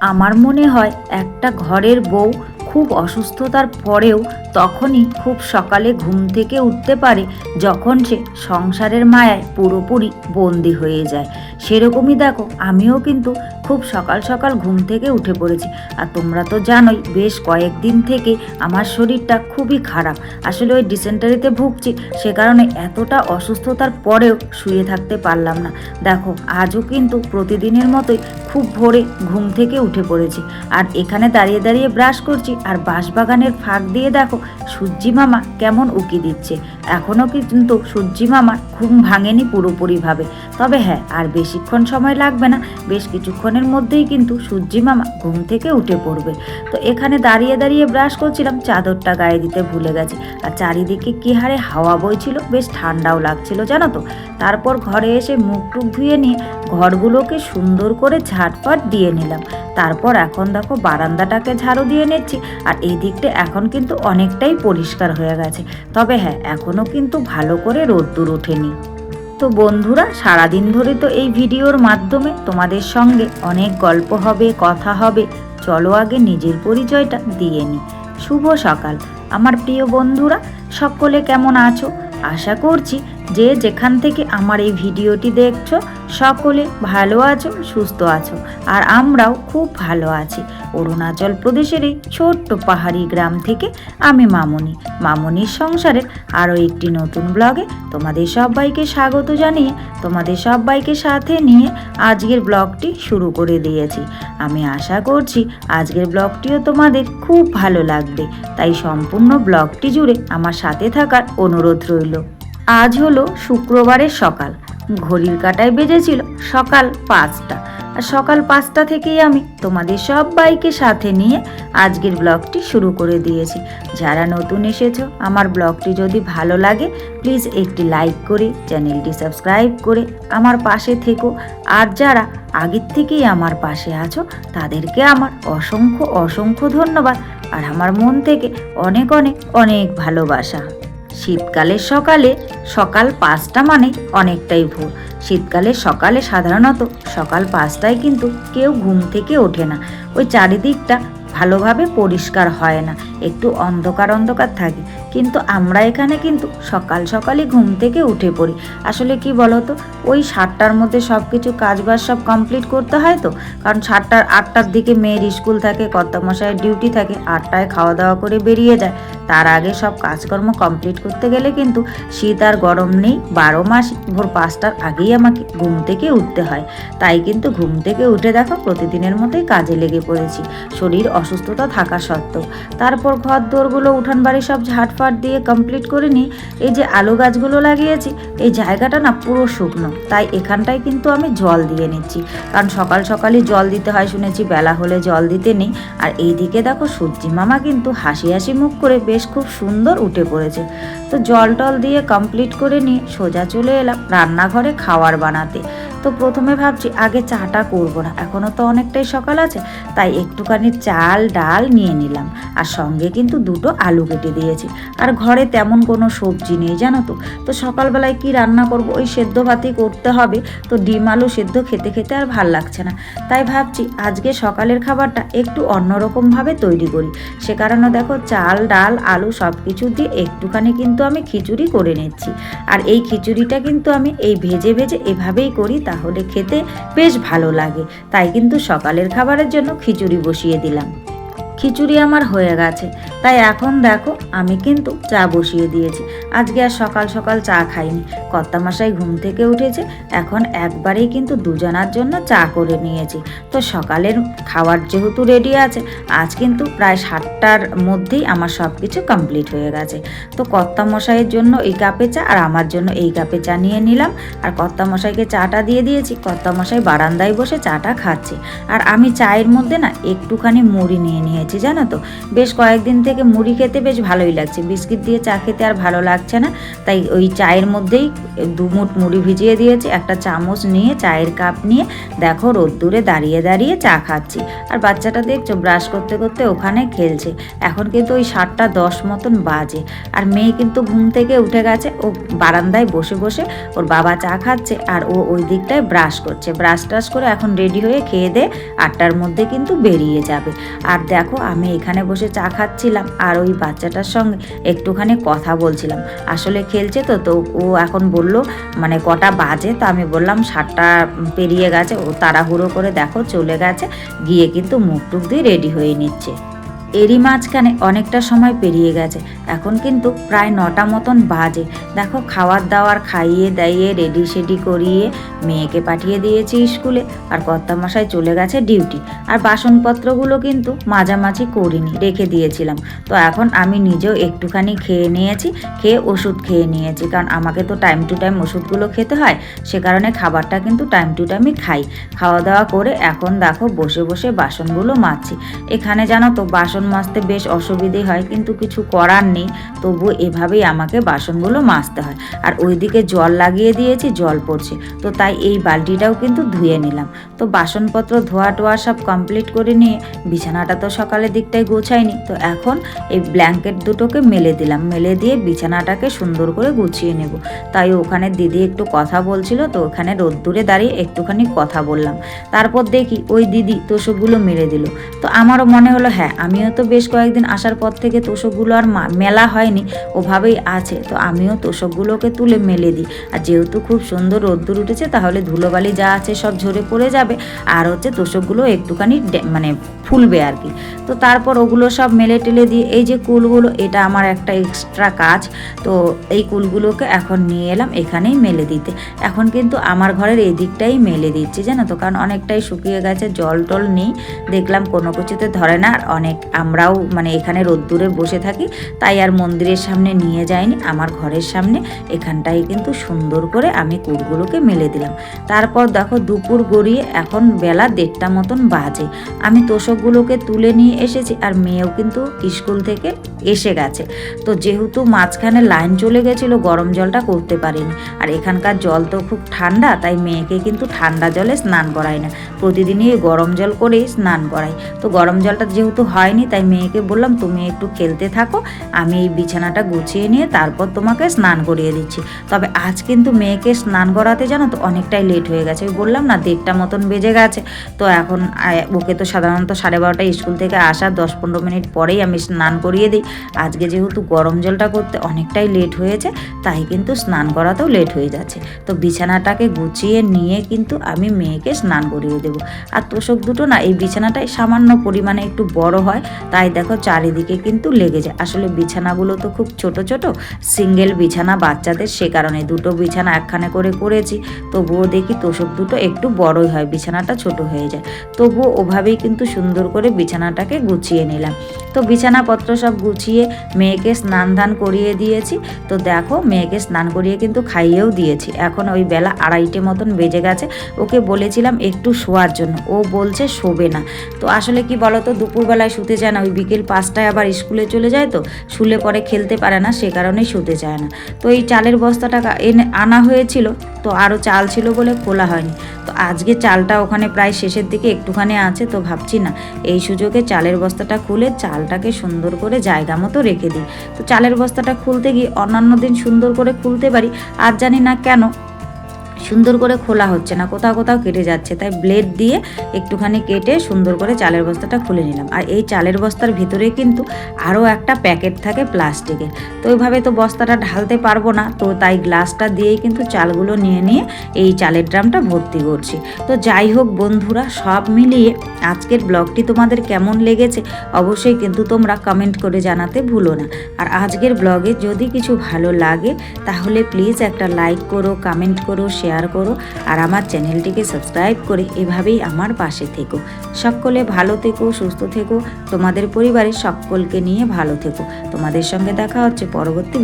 আমার মনে হয় একটা ঘরের বউ খুব অসুস্থতার পরেও তখনই খুব সকালে ঘুম থেকে উঠতে পারে যখন সে সংসারের মায়ায় পুরোপুরি বন্দি হয়ে যায়। সেরকমই দেখো, আমিও কিন্তু খুব সকাল সকাল ঘুম থেকে উঠে পড়েছি। আর তোমরা তো জানোই, বেশ কয়েকদিন থেকে আমার শরীরটা খুবই খারাপ। আসলে ওই ডিসেন্টারিতে ভুগছি, সে কারণে এতটা অসুস্থতার পরেও শুয়ে থাকতে পারলাম না। দেখো, আজও কিন্তু প্রতিদিনের মতোই খুব ভোরে ঘুম থেকে উঠে পড়েছি। আর এখানে দাঁড়িয়ে দাঁড়িয়ে ব্রাশ করছি, আর বাঁশবাগানের ফাঁক দিয়ে দেখো, সূর্যি মামা কেমন উকি দিচ্ছে। এখনও কিন্তু সূর্যি মামার ঘুম ভাঙেনি পুরোপুরিভাবে। তবে হ্যাঁ আর বেশিক্ষণ সময় লাগবে না। বেশ কিছুক্ষণের মধ্যেই কিন্তু সূর্যি মামা ঘুম থেকে উঠে পড়বে। তো এখানে দাঁড়িয়ে দাঁড়িয়ে ব্রাশ করছিলাম, চাদরটা গায়ে দিতে ভুলে গেছে। আর চারিদিকে কি হারে হাওয়া বইছিল, বেশ ঠান্ডাও লাগছিল, জানো তো। তারপর ঘরে এসে মুখ টুক ধুয়ে নিয়ে ঘরগুলোকে সুন্দর করে ঝাটপাট দিয়ে নিলাম। তারপর এখন দেখো বারান্দাটাকে ঝাড়ু দিয়ে নিচ্ছি, আর এই দিকটা এখন কিন্তু অনেকটাই পরিষ্কার হয়ে গেছে। তবে হ্যাঁ এখনও কিন্তু ভালো করে রোদ্দুর ওঠেনি। তো বন্ধুরা, সারাদিন ধরে তো এই ভিডিওর মাধ্যমে তোমাদের সঙ্গে অনেক গল্প হবে, কথা হবে। চলো আগে নিজের পরিচয়টা দিয়ে নিই। শুভ সকাল। আমার প্রিয় বন্ধুরা, সকলে কেমন আছো? আশা করছি যে যেখান থেকে আমার এই ভিডিওটি দেখছ, সকলে ভালো আছো, সুস্থ আছো। আর আমরাও খুব ভালো আছি। অরুণাচল প্রদেশের এই ছোট্ট পাহাড়ি গ্রাম থেকে আমি মামনি। মামনির সংসারের আরও একটি নতুন ব্লগে তোমাদের সবাইকে স্বাগত জানিয়ে, তোমাদের সবাইকে সাথে নিয়ে আজকের ব্লগটি শুরু করে দিয়েছি। আমি আশা করছি আজকের ব্লগটিও তোমাদের খুব ভালো লাগবে। তাই সম্পূর্ণ ব্লগটি জুড়ে আমার সাথে থাকার অনুরোধ রইল। আজ হলো শুক্রবারের সকাল। ঘড়ির কাটায় বেজেছিল সকাল পাঁচটা। আর সকাল পাঁচটা থেকেই আমি তোমাদের সবাইকে সাথে নিয়ে আজকের ব্লগটি শুরু করে দিয়েছি। যারা নতুন এসেছ, আমার ব্লগটি যদি ভালো লাগে প্লিজ একটি লাইক করে, চ্যানেলটি সাবস্ক্রাইব করে আমার পাশে থেকো। আর যারা আগের থেকেই আমার পাশে আছো, তাদেরকে আমার অসংখ্য অসংখ্য ধন্যবাদ। আর আমার মন থেকে অনেক অনেক অনেক ভালোবাসা। শীতকালের সকালে সকাল পাঁচটা মানে অনেকটাই ভোর। শীতকালে সকালে সাধারণত সকাল পাঁচটায় কিন্তু কেউ ঘুম থেকে ওঠে না। ওই চারিদিকটা ভালোভাবে পরিষ্কার হয় না। একটু অন্ধকার অন্ধকার থাকে। কিন্তু আমরা এখানে কিন্তু সকাল সকালই ঘুম থেকে উঠে পড়ি। আসলে কি বলতো? ওই সাতটার মধ্যে সব কিছু কাজবাজ সব কমপ্লিট করতে হয় তো? কারণ সাতটার আটটার দিকে মেয়ের স্কুল থাকে কর্তামশায়ের ডিউটি থাকে, আটটায় খাওয়া দাওয়া করে বেরিয়ে যায়। তার আগে সব কাজকর্ম কমপ্লিট করতে গেলে কিন্তু শীত আর গরম নেই। বারো মাস ভোর পাঁচটার আগেই আমাকে ঘুম থেকে উঠতে হয়। তাই কিন্তু ঘুম থেকে উঠে দেখো, প্রতিদিনের মতোই কাজে লেগে পড়েছি। শরীর অসুস্থতা থাকা সত্ত্বেও। তারপর ঘর দোরগুলো উঠান বাড়ি সব ঝাটফাট দিয়ে কমপ্লিট করে নিই এই যে আলু গাছগুলো লাগিয়েছি, এই জায়গাটা না পুরো শুকনো। তাই এখানটায় কিন্তু আমি জল দিয়ে নিচ্ছি। কারণ সকাল সকালই জল দিতে হয় শুনেছি, বেলা হলে জল দিতে নেই। আর এইদিকে দেখো সূর্যি মামা কিন্তু হাসি হাসি মুখ করে বেশ খুব সুন্দর উঠে পড়েছে। তো জল টল দিয়ে কমপ্লিট করে নিয়ে সোজা চলে এলাম রান্নাঘরে খাওয়ার বানাতে। তো প্রথমে ভাবছি আগে চাটা করব না। এখনও তো অনেকটাই সকাল আছে, তাই একটুখানি চাল, ডাল নিয়ে নিলাম। আর সঙ্গে কিন্তু দুটো আলু কেটে দিয়েছি। আর ঘরে তেমন কোনো সবজি নেই, জানো তো। তো সকালবেলায় কি রান্না করব? ওই সেদ্ধ ভাতই করতে হবে। তো ডিম আলু সেদ্ধ খেতে খেতে আর ভালো লাগছে না। তাই ভাবছি আজকে সকালের খাবারটা একটু অন্যরকমভাবে তৈরি করি। সে কারণে দেখো চাল, ডাল, আলু সব কিছু দিয়ে একটুখানি কিন্তু আমি খিচুড়ি করে নিচ্ছি। আর এই খিচুড়িটা কিন্তু আমি এই ভেজে ভেজে এভাবেই করি তাহলে খেতে বেশ ভালো লাগে। তাই কিন্তু সকালের খাবারের জন্য খিচুড়ি বসিয়ে দিলাম। খিচুড়ি আমার হয়ে গেছে। তাই এখন দেখো, আমি কিন্তু চা বসিয়ে দিয়েছি। আজকে আর সকাল সকাল চা খাইনি। কর্তামশাই ঘুম থেকে উঠেছে, এখন একবারেই কিন্তু দুজনার জন্য চা করে নিয়েছি। তো সকালের খাওয়ার যেহেতু রেডি আছে, আজ কিন্তু প্রায় সাতটার মধ্যেই আমার সব কিছু কমপ্লিট হয়ে গেছে। তো কর্তামশাইয়ের জন্য এই কাপে চা আর আমার জন্য এই কাপে চা নিয়ে নিলাম। আর কর্তামশাইকে চাটা দিয়ে দিয়েছি। কর্তামশাই বারান্দায় বসে চাটা খাচ্ছে। আর আমি চায়ের মধ্যে না একটুখানি মুড়ি নিয়ে নিয়েছি। নিয়েছি জানো তো? বেশ কয়েকদিন থেকে মুড়ি খেতে বেশ ভালোই লাগছে। বিস্কিট দিয়ে চা খেতে আর ভালো লাগছে না। তাই ওই চায়ের মধ্যেই দু মুঠ মুড়ি ভিজিয়ে দিয়েছি, একটা চামচ নিয়ে, চায়ের কাপ নিয়ে। দেখো, রোদ্দুরে দাঁড়িয়ে দাঁড়িয়ে চা খাচ্ছি। আর বাচ্চাটা দেখছ, ব্রাশ করতে করতে ওখানে খেলছে। এখন কিন্তু ওই সাতটা দশ মতন বাজে। আর মেয়ে কিন্তু ঘুম থেকে উঠে গেছে, ও বারান্দায় বসে বসে ওর বাবা চা খাচ্ছে আর ও ওই দিকটায় ব্রাশ করছে। ব্রাশ টাশ করে এখন রেডি হয়ে খেয়ে দে, আটটার মধ্যে কিন্তু বেরিয়ে যাবে। আর দেখো আমি এখানে বসে চা খাচ্ছিলাম আর ওই বাচ্চাটার সঙ্গে একটুখানি কথা বলছিলাম। আসলে খেলছে তো তো ও এখন বলল মানে কটা বাজে? তো আমি বললাম, সাতটা পেরিয়ে গেছে। ও তাড়াহুড়ো করে দেখো চলে গেছে, গিয়ে কিন্তু মুখ টুক দিয়ে রেডি হয়ে নিচ্ছে। এরই মাঝখানে অনেকটা সময় পেরিয়ে গেছে। এখন কিন্তু প্রায় নটা মতন বাজে। দেখো, খাওয়ার দাওয়ার খাইয়ে দাইয়ে, রেডি সেডি করিয়ে মেয়েকে পাঠিয়ে দিয়েছি স্কুলে। আর কর্তামশাই চলে গেছে ডিউটি। আর বাসনপত্রগুলো কিন্তু মাঝামাঝি করিনি, রেখে দিয়েছিলাম। তো এখন আমি নিজেও একটুখানি খেয়ে নিয়েছি, খেয়ে ওষুধ খেয়ে নিয়েছি। কারণ আমাকে তো টাইম টু টাইম ওষুধগুলো খেতে হয়, সে কারণে খাবারটা কিন্তু টাইম টু টাইমই খাই। খাওয়া দাওয়া করে এখন দেখো, বসে বসে বাসনগুলো মাজছি। এখানে জানো তো, বাসন মাজতে বেশ অসুবিধে হয়, কিন্তু কিছু করার নেই। তবু এভাবেই আমাকে বাসনগুলো মাজতে হয়। আর ওইদিকে জল লাগিয়ে দিয়েছি, জল পড়ছে। তো তাই এই বালতিটাও কিন্তু ধুয়ে নিলাম। তো বাসনপত্র ধোয়া টোয়া সব কমপ্লিট করে নিয়ে, বিছানাটা তো সকালের দিকটাই গোছাইনি। তো এখন এই ব্ল্যাঙ্কেট দুটোকে মেলে দিলাম। মেলে দিয়ে বিছানাটাকে সুন্দর করে গুছিয়ে নেব। তাই ওখানে দিদি একটু কথা বলছিল, তো ওখানে রোদ্দুরে দাঁড়িয়ে একটুখানি কথা বললাম। তারপর দেখি ওই দিদি তোষকগুলো মেলে দিল। তো আমারও মনে হলো হ্যাঁ আমিও তো বেশ কয়েকদিন আসার পর থেকে তোষকগুলো আর মেলা হয়নি, ওভাবেই আছে। তো আমিও তোষকগুলোকে তুলে মেলে দিই। আর যেহেতু খুব সুন্দর রোদ্দুর উঠেছে, তাহলে ধুলোবালি যা আছে সব ঝরে পড়ে যাবে। আর হচ্ছে তোষকগুলো একটুখানি মানে ফুলবে আর কি। তো তারপর ওগুলো সব মেলে টেলে দিয়ে এই যে কুলগুলো, এটা আমার একটা এক্সট্রা কাজ। তো এই কুলগুলোকে এখন নিয়ে এলাম এখানেই মেলে দিতে। এখন কিন্তু আমার ঘরের এই দিকটাই মেলে দিচ্ছি, জানো তো? কারণ অনেকটাই শুকিয়ে গেছে, জল টল নেই। দেখলাম কোনো কিছুতে ধরে না, আর অনেক আমরাও মানে এখানে রোদ্দুরে বসে থাকি, তাই আর মন্দিরের সামনে নিয়ে যাইনি, আমার ঘরের সামনে। এখানটাই কিন্তু সুন্দর করে আমি কুটগুলোকে মেলে দিলাম। তারপর দেখো দুপুর গড়িয়ে এখন বেলা দেড়টা মতন বাজে। আমি তোষকগুলোকে তুলে নিয়ে এসেছি, আর মেয়েও কিন্তু স্কুল থেকে এসে গেছে। তো যেহেতু মাঝখানে লাইন চলে গেছিল, গরম জলটা করতে পারিনি। আর এখানকার জল তো খুব ঠান্ডা, তাই মেয়েকে কিন্তু ঠান্ডা জলে স্নান করাই না। প্রতিদিনই গরম জল করেই স্নান করাই তো গরম জলটা যেহেতু হয়নি, তাই মেয়েকে বললাম, তুমি একটু খেলতে থাকো, আমি এই বিছানাটা গুছিয়ে নিয়ে তারপর তোমাকে স্নান করিয়ে দিচ্ছি। তবে আজ কিন্তু মেয়েকে স্নান করাতে জানো তো অনেকটাই লেট হয়ে গেছে। বললাম, না, দেড়টা মতন বেজে গেছে। তো এখন ওকে তো সাধারণত সাড়ে বারোটায় স্কুল থেকে আসার দশ পনেরো মিনিট পরেই আমি স্নান করিয়ে দিই। আজকে যেহেতু গরম জলটা করতে অনেকটাই লেট হয়েছে, তাই কিন্তু স্নান করাতেও লেট হয়ে যাচ্ছে। তো বিছানাটাকে গুছিয়ে নিয়ে কিন্তু আমি মেয়েকে স্নান করিয়ে দেবো। আর তোষক দুটো না, এই বিছানাটাই সামান্য পরিমাণে একটু বড় হয়, তাই দেখো চারিদিকে কিন্তু লেগে যায়। আসলে বিছানাগুলো তো খুব ছোট ছোট সিঙ্গেল বিছানা বাচ্চাদের সে কারণে দুটো বিছানা একখানে করে করেছি। তবুও দেখি তোষক দুটো একটু বড়ই হয়, বিছানাটা ছোট হয়ে যায়। তবুও ওভাবেই কিন্তু সুন্দর করে বিছানাটাকে গুছিয়ে নিলাম। তো বিছানাপত্র সব গুছিয়ে মেয়েকে স্নান ধান করিয়ে দিয়েছি। তো দেখো, মেয়েকে স্নান করিয়ে কিন্তু খাইয়েও দিয়েছি। এখন ওই বেলা আড়াইটে মতন বেজে গেছে। ওকে বলেছিলাম একটু শোয়ার জন্য। ও বলছে শোবে না। তো আসলে কি বলো তো দুপুরবেলায় শুতে চায় না। ওই বিকেল পাঁচটায় আবার স্কুলে চলে যায় তো, শুলে পরে খেলতে পারে না, সে কারণেই শুতে চায় না। তো এই চালের বস্তাটা এনে আনা হয়েছিল। তো আরও চাল ছিল বলে খোলা হয়নি। তো আজকে চালটা ওখানে প্রায় শেষের দিকে একটুখানি আছে তো ভাবছি না, এই সুযোগে চালের বস্তাটা খুলে চালটাকে সুন্দর করে জায়গা মতো রেখে দিই। তো চালের বস্তাটা খুলতে গিয়ে অন্যান্য দিন সুন্দর করে খুলতে পারি, আর জানি না কেন সুন্দর করে খোলা হচ্ছে না, কোথাও কোথাও কেটে যাচ্ছে। তাই ব্লেড দিয়ে একটুখানি কেটে সুন্দর করে চালের বস্তাটা খুলে নিলাম। আর এই চালের বস্তার ভিতরে কিন্তু আরও একটা প্যাকেট থাকে প্লাস্টিকের। তো ওইভাবে তো বস্তাটা ঢালতে পারব না, তো তাই গ্লাসটা দিয়েই কিন্তু চালগুলো নিয়ে নিয়ে এই চালের ড্রামটা ভর্তি করছি। তো যাই হোক বন্ধুরা, সব মিলিয়ে আজকের ব্লগটি তোমাদের কেমন লেগেছে অবশ্যই কিন্তু তোমরা কমেন্ট করে জানাতে ভুলো না। আর আজকের ব্লগে যদি কিছু ভালো লাগে, তাহলে প্লিজ একটা লাইক করো কমেন্ট করো শেয়ার করো আর আমার চ্যানেলটিকে সাবস্ক্রাইব করে এভাবেই আমার পাশে থেকো। সকলে ভালো থেকো, সুস্থ থেকো। তোমাদের পরিবারের সকলকে নিয়ে ভালো থেকো। তোমাদের সঙ্গে দেখা হচ্ছে পরবর্তী